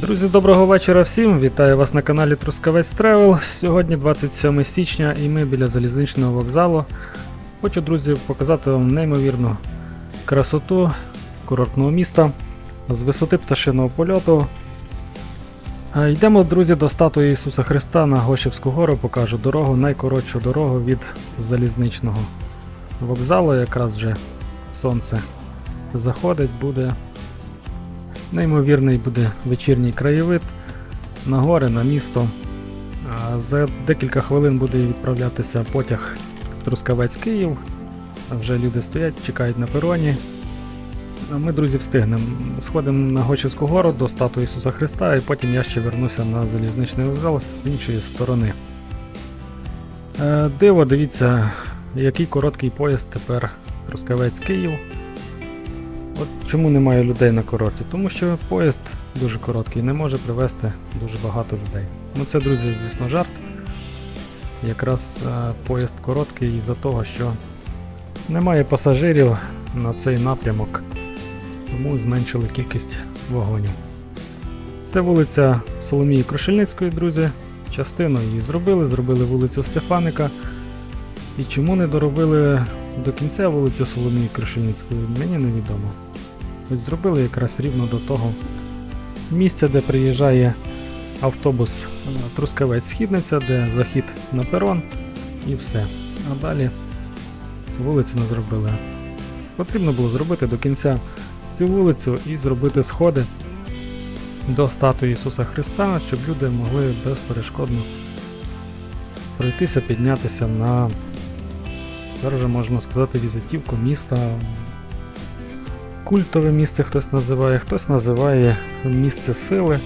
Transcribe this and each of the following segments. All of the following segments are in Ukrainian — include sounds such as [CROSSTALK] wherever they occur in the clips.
Друзі, доброго вечора всім! Вітаю вас на каналі Трускавець Тревел. Сьогодні 27 січня і ми біля залізничного вокзалу. Хочу, друзі, показати вам неймовірну красоту курортного міста з висоти пташиного польоту. Йдемо, друзі, до статуї Ісуса Христа на Гошівську гору, покажу дорогу, найкоротшу дорогу від залізничного вокзалу. Якраз вже сонце заходить, буде Неймовірний буде вечірній краєвид на гори, на місто. За декілька хвилин буде відправлятися потяг Трускавець Київ. Вже люди стоять, чекають на пероні. Ми, друзі, встигнемо. Сходимо на Гочівську гору до статуї Ісуса Христа, і потім я ще вернуся на залізничний вокзал з іншої сторони. Е, Диво, дивіться, який короткий поїзд тепер Трускавець Київ. От чому немає людей на курорті? Тому що поїзд дуже короткий, не може привезти дуже багато людей. Ну це, друзі, звісно, жарт. Якраз е, поїзд короткий із-за того, що немає пасажирів на цей напрямок, тому зменшили кількість вагонів. Це вулиця Соломії Крушельницької, друзі. Частину її зробили, зробили вулицю Стефаника. І чому не доробили до кінця вулицю Соломії Крушельницької, мені невідомо. Ось зробили якраз рівно до того місця, де приїжджає автобус е, Трускавець Східниця, де захід на перон і все. А далі вулицю не зробили. Потрібно було зробити до кінця цю вулицю і зробити сходи до статуї Ісуса Христа, щоб люди могли безперешкодно пройтися, піднятися на Зараз вже можна сказати візитівку міста. Культове місце хтось називає, хтось називає місце сили.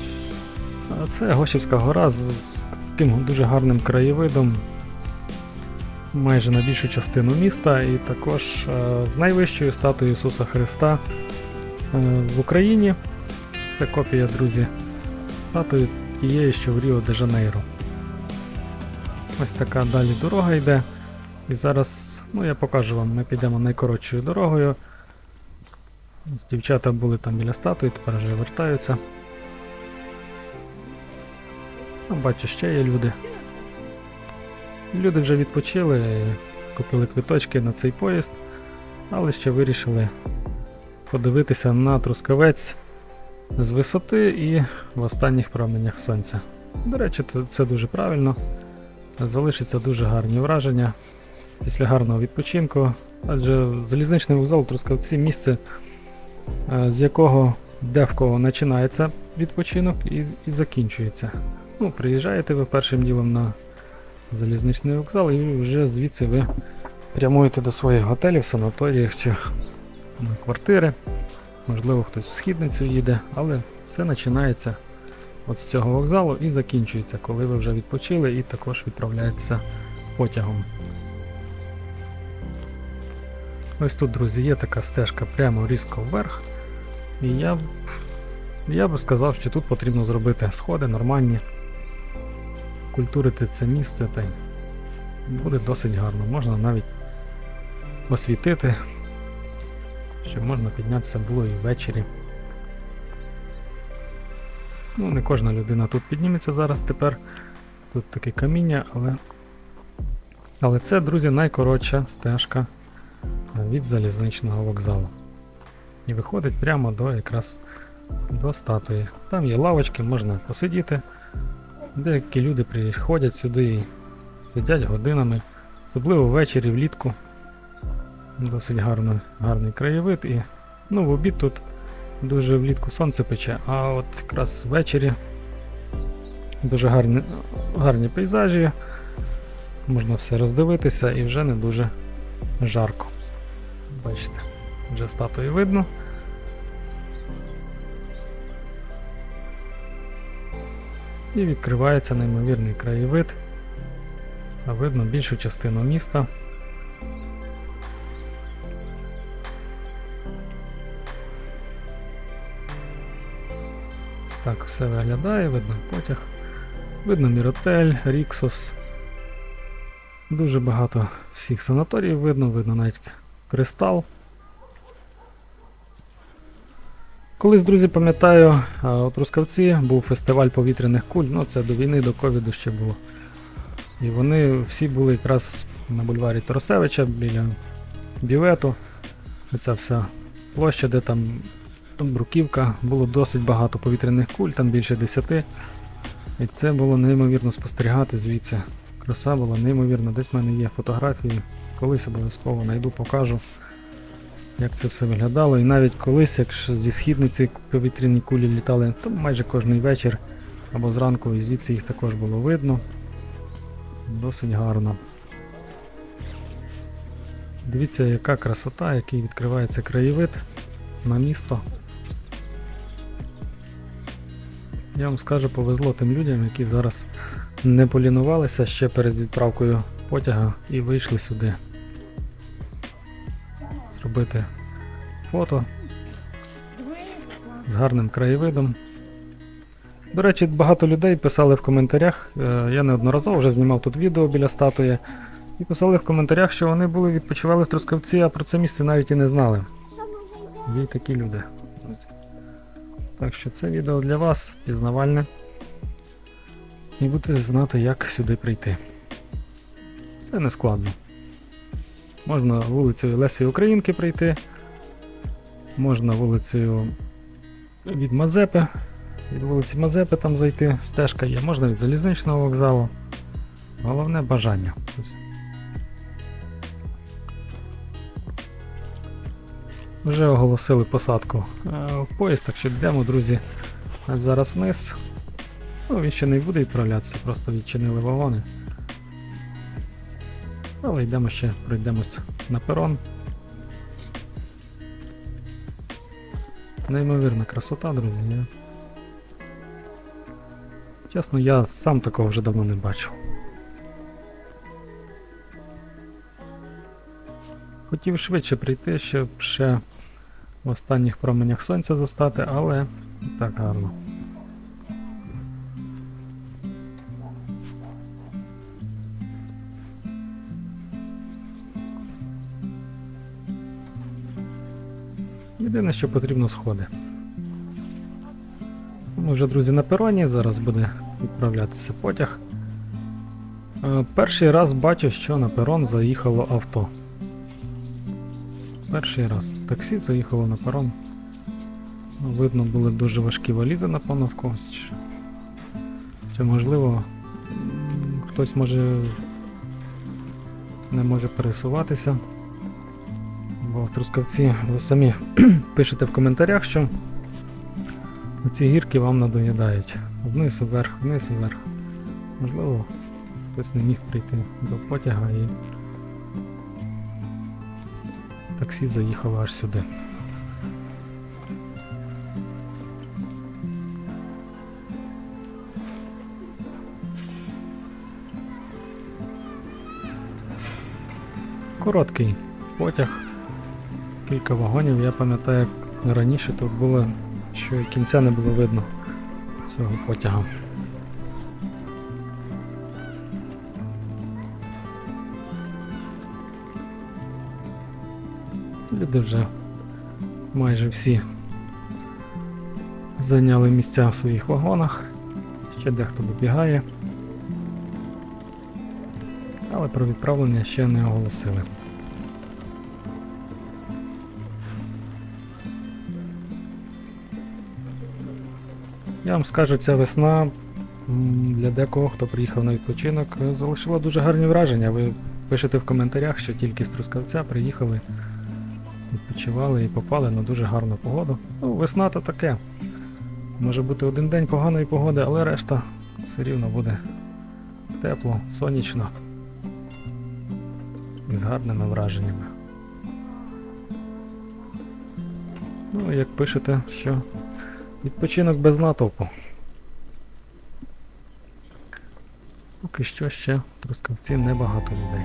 Це Гошівська гора з, з таким дуже гарним краєвидом майже на більшу частину міста, і також е, з найвищою статуєю Ісуса Христа е, в Україні. Це копія, друзі, статуї тієї, що в Ріо де Жанейро. Ось така далі дорога йде. І зараз, ну я покажу вам, ми підемо найкоротшою дорогою. Дівчата були там біля статуї, тепер вже вертаються. Ну, бачу, ще є люди. Люди вже відпочили, купили квиточки на цей поїзд, але ще вирішили подивитися на трускавець з висоти і в останніх променях сонця. До речі, це, дуже правильно. Залишиться дуже гарні враження після гарного відпочинку. Адже залізничний вокзал Трускавці місце, з якого де в кого починається відпочинок і, і закінчується. Ну, приїжджаєте ви першим ділом на залізничний вокзал і вже звідси ви прямуєте до своїх готелів, санаторіїв чи на квартири. Можливо, хтось в східницю їде, але все починається от з цього вокзалу і закінчується, коли ви вже відпочили і також відправляєтеся потягом. Ось тут, друзі, є така стежка прямо різко вверх. І я, я би сказав, що тут потрібно зробити сходи нормальні, культурити це місце та й буде досить гарно. Можна навіть освітити, щоб можна піднятися було і ввечері. Ну, не кожна людина тут підніметься зараз тепер. Тут таке каміння, але. Але це, друзі, найкоротша стежка від залізничного вокзалу. І виходить прямо до якраз до статуї. Там є лавочки, можна посидіти. Деякі люди приходять сюди і сидять годинами, особливо ввечері влітку. Досить гарний, гарний краєвид. І ну, в обід тут дуже влітку сонце пече, а от якраз ввечері дуже гарні, гарні пейзажі. Можна все роздивитися і вже не дуже жарко. Бачите, вже статуї видно. І відкривається неймовірний краєвид. А видно більшу частину міста. Так все виглядає, видно потяг. Видно Міротель, Ріксос. Дуже багато всіх санаторіїв видно, видно навіть кристал. Колись, друзі, пам'ятаю, у Трускавці був фестиваль повітряних куль, ну це до війни, до ковіду ще було. І вони всі були якраз на бульварі Тарасевича біля бівету. Оця вся площа, де там бруківка, було досить багато повітряних куль, там більше десяти. І це було неймовірно спостерігати звідси. Краса була неймовірна. Десь в мене є фотографії. Колись обов'язково знайду, покажу, як це все виглядало. І навіть колись, якщо зі східниці повітряні кулі літали, то майже кожний вечір або зранку, і звідси їх також було видно. Досить гарно. Дивіться, яка красота, який відкривається краєвид на місто. Я вам скажу, повезло тим людям, які зараз не полінувалися ще перед відправкою потяга і вийшли сюди. Зробити фото з гарним краєвидом. До речі, багато людей писали в коментарях. е, Я неодноразово вже знімав тут відео біля статуї. І писали в коментарях, що вони були відпочивали в Трускавці, а про це місце навіть і не знали. Є такі люди. Так що це відео для вас пізнавальне. І будете знати, як сюди прийти. Це не складно. Можна вулицею Лесі Українки прийти. Можна вулицею від Мазепи. Від вулиці Мазепи там зайти, стежка є, можна від залізничного вокзалу. Головне бажання. Вже оголосили посадку е, в поїзд, так що йдемо, друзі, зараз вниз. Ну, він ще не буде відправлятися, просто відчинили вагони. Але йдемо ще, пройдемось на перон. Неймовірна красота, друзі. Чесно, я сам такого вже давно не бачив. Хотів швидше прийти, щоб ще в останніх променях сонця застати, але так гарно. Єдине, що потрібно сходи. Ми вже, друзі, на пероні, зараз буде відправлятися потяг. Е, Перший раз бачу, що на перон заїхало авто. Перший раз. Таксі заїхало на перон. Ну, Видно, були дуже важкі валізи, напевно, в когось. Чи можливо, хтось може не може пересуватися. Трускавці ви самі [CLEARS THROAT] пишете в коментарях, що ці гірки вам надоїдають. Вниз, вверх, вниз, вверх. Можливо, хтось не міг прийти до потяга і таксі заїхало аж сюди. Короткий потяг, кілька вагонів. Я пам'ятаю, як раніше тут було, що і кінця не було видно цього потяга. Люди вже майже всі зайняли місця в своїх вагонах. Ще дехто добігає. Але про відправлення ще не оголосили. Я вам скажу, ця весна для декого, хто приїхав на відпочинок, е, залишила дуже гарні враження. Ви пишете в коментарях, що тільки з Трускавця приїхали, відпочивали і попали на дуже гарну погоду. Ну, весна то таке. Може бути один день поганої погоди, але решта все рівно буде тепло, сонячно і з гарними враженнями. Ну, як пишете, що відпочинок без натовпу. Поки що ще в Трускавці небагато людей.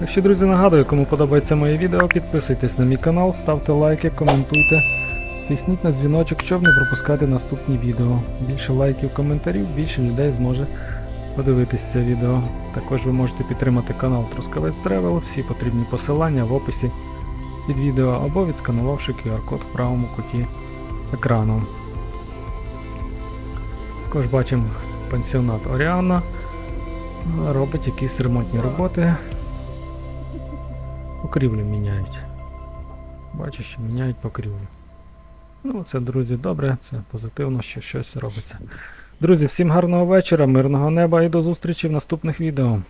Так що, друзі, нагадую, кому подобається моє відео, підписуйтесь на мій канал, ставте лайки, коментуйте, тисніть на дзвіночок, щоб не пропускати наступні відео. Більше лайків, коментарів, більше людей зможе подивитись це відео. Також ви можете підтримати канал Трускавець Тревел. Всі потрібні посилання в описі під відео або відсканувавши QR-код в правому куті екрану. Також бачимо пансіонат Оріана. Робить якісь ремонтні роботи. Покрівлю міняють. Бачу, що міняють покрівлю. Ну, це, друзі, добре, це позитивно, що щось робиться. Друзі, всім гарного вечора, мирного неба і до зустрічі в наступних відео.